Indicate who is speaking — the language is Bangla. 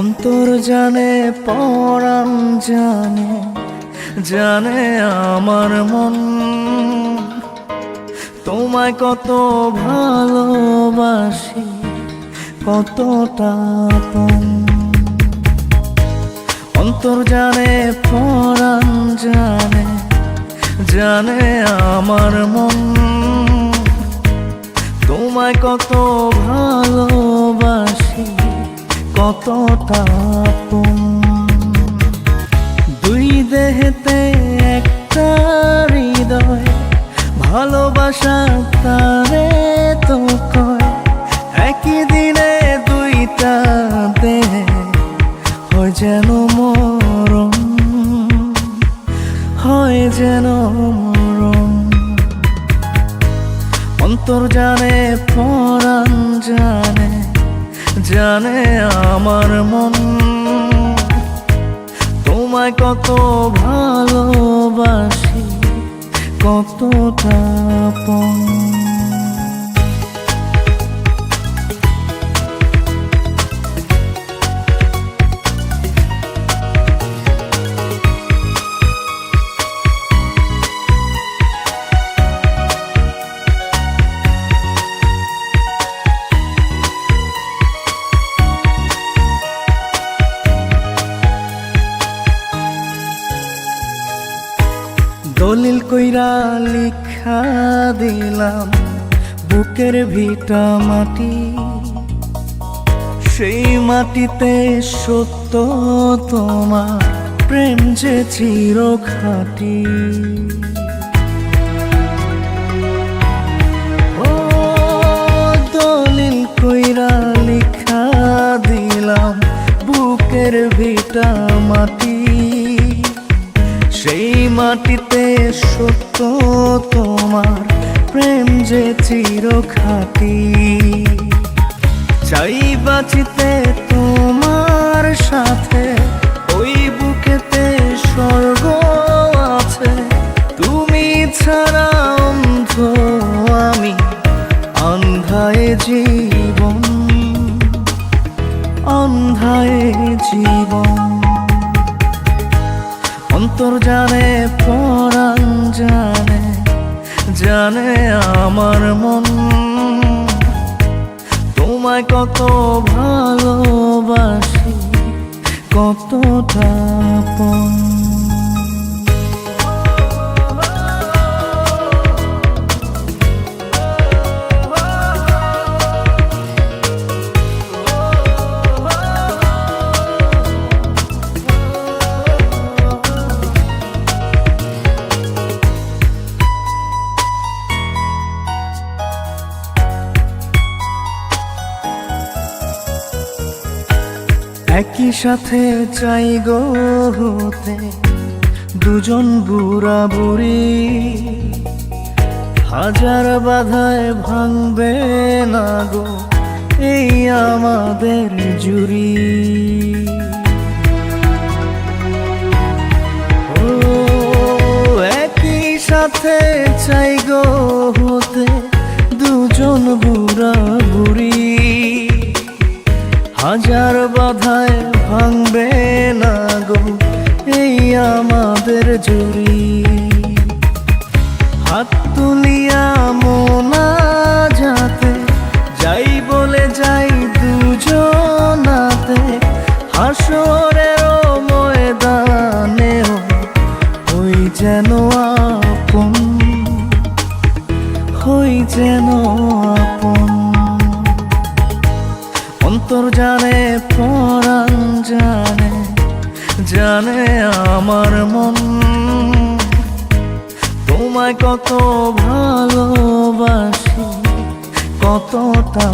Speaker 1: অন্তর জানে, পরাণ জানে জানে আমার মন। তোমায় কত ভালোবাসি, কতটা অন্তর জানে, পরাণ জানে জানে আমার মন। তোমায় কত ভালোবাসি কতটা তুম দুই দেহেতে একটা হৃদয়, ভালোবাসা তারে তো কয়। একই দিনে দুইটা দেহে, হয় যেন মরণ, হয় যেন মরণ। অন্তর জানে পরাণ জানে জানে আমার মন। তোমায় কত ভালোবাসি কতটা আপন। দলিল কইরা লিখা দিলাম, বুকের ভিটা মাটি। সেই মাটিতে সত্য তোমার প্রেম যে চির খাটি সেই মাটিতে সত্য তোমার প্রেম যে চির খাটি চাই বাঁচিতে তোমার সাথে, ওই বুকেতে স্বর্গ আছে। তুমি ছাড়া অন্ধ আমি অন্ধায় জীবন অন্ধায় জীবন। অন্তর জানে পরাণ জানে জানে আমার মন। তোমায় কত ভালোবাসি কতটা আপন সাথে চাই গো হতে। দুজন বুড়া বুড়ি। হাজার বাধায় ভাঙবে না গো এই আমাদের জুরি ও, একই সাথে চাই গো হতে। দুজন বুড়া বুড়ি। হাজার বাধায় ভাঙবে না গো এই আমাদের জুড়ি। হাত তুলিয়া অন্তর জানে পরাণ জানে জানে আমার মন। তোমায় কত ভালোবাসি কতটা